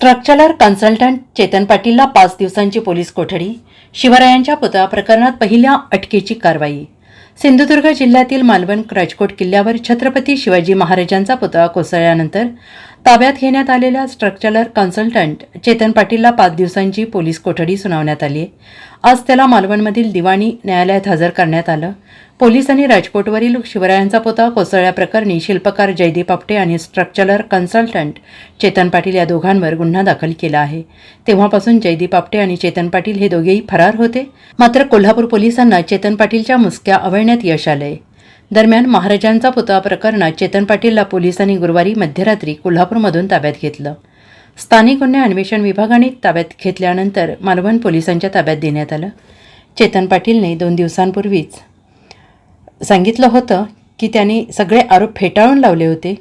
Structural consultant Chetan पाटीलला पाच दिवसांची police कोठडी शिवरायांच्या पुतळा प्रकरणात पहिल्या अटकेची कारवाई. सिंधुदुर्ग जिल्ह्यातील मालवण राजकोट किल्ल्यावर छत्रपती शिवाजी महाराजांचा पुतळा कोसळल्यानंतर ताब्यात घेण्यात आलेल्या स्ट्रक्चरल कन्सल्टंट चेतन पाटीलला पाच दिवसांची पोलीस कोठडी सुनावण्यात आली. आहे आज त्याला मालवणमधील दिवाणी न्यायालयात हजर करण्यात आलं. पोलिसांनी राजकोटवरील शिवरायांचा पुतळा कोसळल्याप्रकरणी शिल्पकार जयदीप आपटे आणि स्ट्रक्चरल कन्सल्टंट चेतन पाटील या दोघांवर गुन्हा दाखल केला आहे. तेव्हापासून जयदीप आपटे आणि चेतन पाटील हे दोघेही फरार होते. मात्र कोल्हापूर पोलिसांना चेतन पाटीलच्या मुसक्या आवळण्यात यश आलंय. दरम्यान महाराजांचा पुतळा प्रकरणात चेतन पाटीलला पोलिसांनी गुरुवारी मध्यरात्री कोल्हापूरमधून ताब्यात घेतलं. स्थानिक गुन्हे अन्वेषण विभागाने ताब्यात घेतल्यानंतर मालवण पोलिसांच्या ताब्यात देण्यात आलं. चेतन पाटीलने दोन दिवसांपूर्वीच सांगितलं होतं की त्यांनी सगळे आरोप फेटाळून लावले होते.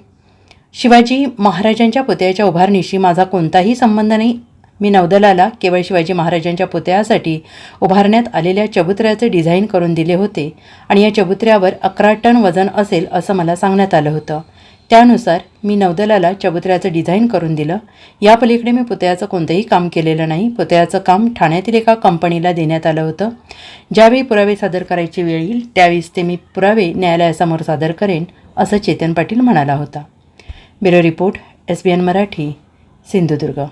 शिवाजी महाराजांच्या पुतळ्याच्या उभारणीशी माझा कोणताही संबंध नाही मी नौदलाला केवळ शिवाजी महाराजांच्या पुतळ्यासाठी उभारण्यात आलेल्या चबुतऱ्याचे डिझाईन करून दिले होते आणि या चबुतऱ्यावर अकरा टन वजन असेल असं मला सांगण्यात आलं होतं. त्यानुसार मी नौदलाला चबुतऱ्याचं डिझाईन करून दिलं. या पलीकडे मी पुतळ्याचं कोणतंही काम केलेलं नाही. पुतळ्याचं काम ठाण्यातील एका कंपनीला देण्यात आलं होतं. ज्यावेळी पुरावे सादर करायची वेळ येईल त्यावेळेस ते मी पुरावे न्यायालयासमोर सादर करेन असं चेतन पाटील म्हणाला होता. Bureau report S B N Marathi Sindhudurg.